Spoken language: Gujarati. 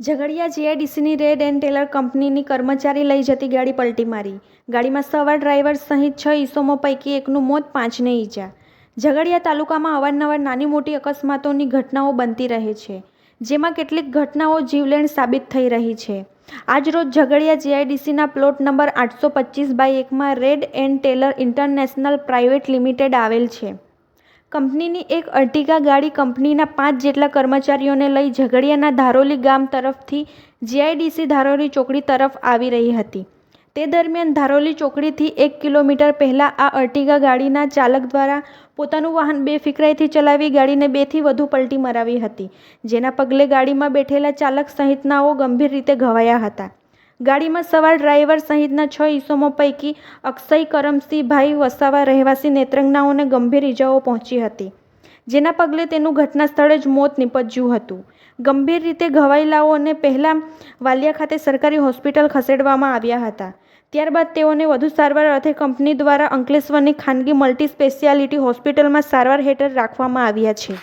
ઝઘડિયા જીઆઈડીસીની રેડ એન્ડ ટેલર કંપનીની કર્મચારી લઈ જતી ગાડી પલટી મારી. ગાડીમાં સવાર ડ્રાઈવર સહિત છ ઈસમો પૈકી એકનું મોત પાંચને ઈજા. ઝઘડિયા તાલુકામાં અવારનવાર નાની મોટી અકસ્માતોની ઘટનાઓ બનતી રહે છે, જેમાં કેટલીક ઘટનાઓ જીવલેણ સાબિત થઈ રહી છે. આજરોજ ઝઘડિયા જીઆઈડીસીના પ્લોટ નંબર આઠસો પચીસ બાય એકમાં Red and Taylor International Private Limited આવેલ છે. કંપનીની એક અર્ટિગા ગાડી કંપનીના પાંચ જેટલા કર્મચારીઓને લઈ ઝઘડિયાના ધારોલી ગામ તરફથી જીઆઈડીસી ધારોલી ચોકડી તરફ આવી રહી હતી. તે દરમિયાન ધારોલી ચોકડીથી એક કિલોમીટર પહેલાં આ અર્ટિગા ગાડીના ચાલક દ્વારા પોતાનું વાહન બેફિકરાઈથી ચલાવી ગાડીને બેથી વધુ પલટી મરાવી હતી, જેના પગલે ગાડીમાં બેઠેલા ચાલક સહિતનાઓ ગંભીર રીતે ઘવાયા હતા. ગાડીમાં સવાર ડ્રાઈવર સહિતના છ ઈસમો પૈકી અક્ષય કરમસિંહભાઈ વસાવા રહેવાસી નેત્રંગનાઓને ગંભીર ઈજાઓ પહોંચી હતી, જેના પગલે તેનું ઘટના સ્થળે જ મોત નીપજ્યું હતું. ગંભીર રીતે ઘવાયેલાઓને પહેલાં વાલિયા ખાતે સરકારી હોસ્પિટલ ખસેડવામાં આવ્યા હતા. ત્યારબાદ તેઓને વધુ સારવાર અર્થે કંપની દ્વારા અંકલેશ્વરની ખાનગી મલ્ટી સ્પેશિયાલિટી હોસ્પિટલમાં સારવાર હેઠળ રાખવામાં આવ્યા છે.